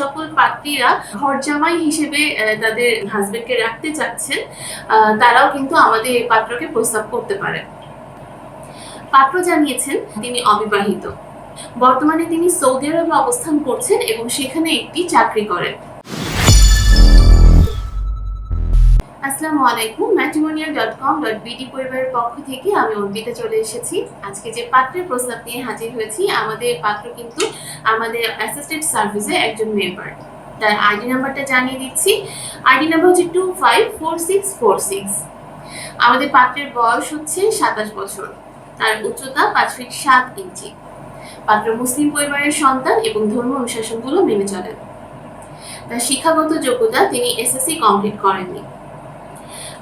সকল পাত্রীরা ঘর জামাই হিসেবে তাদের হাজবেন্ডকে রাখতে চাচ্ছেন তারাও কিন্তু আমাদের এই পাত্রকে প্রস্তাব করতে পারে পাত্র জানিয়েছেন, তিনি অবিবাহিত। বর্তমানে তিনি সৌদি আরবে অবস্থান করছেন এবং সেখানে একটি চাকরি করেন। আসসালামু আলাইকুম matrimonial dot com dot BD পরিবারের পক্ষ থেকে আমি অর্পিতা চলে এসেছি। আজকে যে পাত্রের প্রস্তাব নিয়ে হাজির হয়েছি, আমাদের পাত্র কিন্তু আমাদের অ্যাসিস্ট্যান্ট সার্ভিসে একজন মেম্বার তার আইডি নাম্বারটা জানিয়ে দিচ্ছি। আইডি নাম্বার হচ্ছে two five four six four six আমাদের পাত্রের বয়স হচ্ছে সাতাশ বছর। তার উচ্চতা পাঁচ ফিট সাত ইঞ্চি। পাত্র মুসলিম পরিবারের সন্তান এবং ধর্ম অনুশাসনগুলো মেনে চলেন। তার শিক্ষাগত যোগ্যতা তিনি এসএসসি কমপ্লিট করেননি।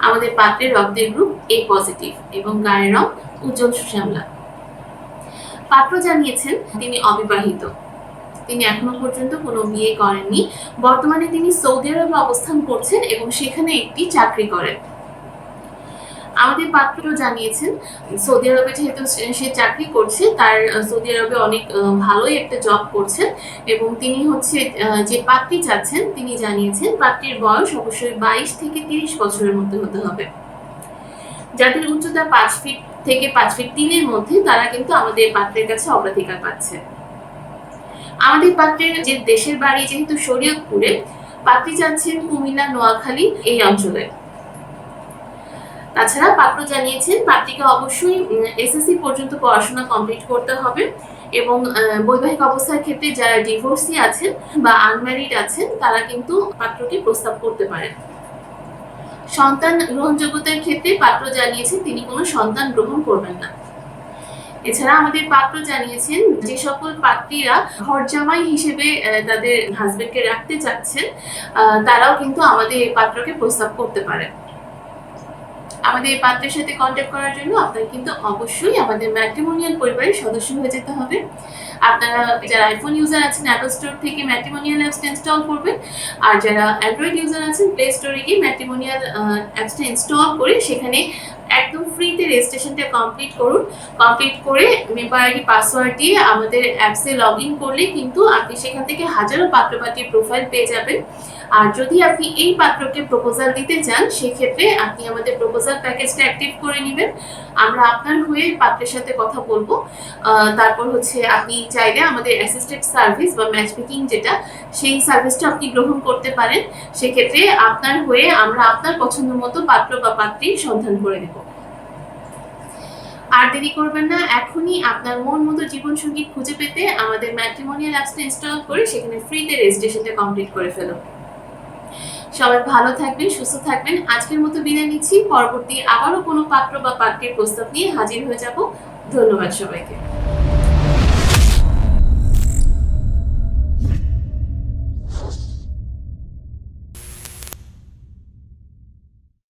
আমাদের পাত্রের রক্তের গ্রুপ এ পজিটিভ এবং গায়ের রং উজ্জ্বল সুশ্যামলা। পাত্র জানিয়েছেন, তিনি অবিবাহিত। তিনি এখনও পর্যন্ত কোনো বিয়ে করেননি। বর্তমানে তিনি সৌদি আরবে অবস্থান করছেন এবং সেখানে একটি চাকরি করেন। আমাদের পাত্র জানিয়েছেন, সৌদি আরবে যেহেতু সে- চাকরি করছে, তার সৌদি আরবে অনেক ভালোই একটা জব করছেন এবং তিনি হচ্ছে যে পাত্রী চাচ্ছেন, তিনি জানিয়েছেন পাত্রীর বয়স অবশ্যই বাইশ থেকে তিরিশ বছরের মধ্যে হতে হবে। যাদের উচ্চতা পাঁচ ফিট থেকে পাঁচ ফিট তিনের মধ্যে, তারা কিন্তু আমাদের পাত্রের কাছে অগ্রাধিকার পাচ্ছে। আমাদের পাত্রের যে দেশের বাড়ি যেহেতু শরীয়তপুরে, পাত্রী চাচ্ছেন কুমিল্লা, নোয়াখালী এই অঞ্চলে। তাছাড়া পাত্র জানিয়েছেন, পাত্রীকে অবশ্যই এসএসসি পর্যন্ত পড়াশোনা কমপ্লিট করতে হবে এবং বৈবাহিক অবস্থার ক্ষেত্রে যারা ডিভোর্সি আছেন বা আনম্যারিড আছেন, তারা কিন্তু পাত্রকে প্রস্তাব করতে পারেন। সন্তান গ্রহণযোগ্যতার ক্ষেত্রে পাত্র জানিয়েছেন, তিনি কোনো সন্তান গ্রহণ করবেন না। এছাড়া আমাদের পাত্র জানিয়েছেন, যে সকল পাত্রীরা ঘর জামাই হিসেবে তাদের হাজবেন্ডকে রাখতে চাচ্ছেন তারাও কিন্তু আমাদের এই পাত্রকে প্রস্তাব করতে পারে আমাদের পাত্রের সাথে কন্ট্যাক্ট করার জন্য আপনার কিন্তু অবশ্যই আমাদের ম্যাট্রিমোনিয়াল পরিবারের সদস্য হয়ে যেতে হবে। আপনারা যারা আইফোন ইউজার আছেন অ্যাপল স্টোর থেকে ম্যাট্রিমোনিয়াল অ্যাপসটা ইনস্টল করবেন। আর যারা অ্যান্ড্রয়েড ইউজার আছেন প্লে স্টোরে গিয়ে ম্যাট্রিমোনিয়াল অ্যাপসটা ইনস্টল করে সেখানে একদম ফ্রিতে রেজিস্ট্রেশনটা কমপ্লিট করুন। কমপ্লিট করে মেম্বার আইডি পাসওয়ার্ড দিয়ে আমাদের অ্যাপসে লগ ইন করলে কিন্তু আপনি সেখান থেকে হাজারো পাত্রপাত্রীর প্রোফাইল পেয়ে যাবেন। আর যদি আপনি এই পাত্রকে প্রপোজাল দিতে চান, সেক্ষেত্রে আপনি আমাদের প্রপোজাল প্যাকেজটা অ্যাক্টিভ করে নেবেন। আমরা আপনার হয়ে পাত্রের সাথে কথা বলব। তারপর হচ্ছে আপনি চাইলে আমাদের অ্যাসিস্ট্যান্ট সার্ভিস বা ম্যাচ মেকিং যেটা, সেই সার্ভিসটা আপনি গ্রহণ করতে পারেন। সেক্ষেত্রে আপনার হয়ে আমরা আপনার পছন্দ মতো পাত্র বা পাত্রীর সন্ধান করে দেব। আর দেরি করবেন না, এখনই আপনার মন মতো জীবন সঙ্গী খুঁজে পেতে আমাদের ম্যাট্রিমোনিয়াল অ্যাপসটা ইনস্টল করে সেখানে ফ্রিতে রেজিস্ট্রেশনটা কমপ্লিট করে ফেলুন। সবাই ভালো থাকবেন, সুস্থ থাকবেন। আজকের মতো বিদায় নিচ্ছি। পরবর্তী আবারও কোনো পাত্র বা পাত্রের প্রস্তাব নিয়ে হাজির হয়ে যাব। ধন্যবাদ সবাইকে।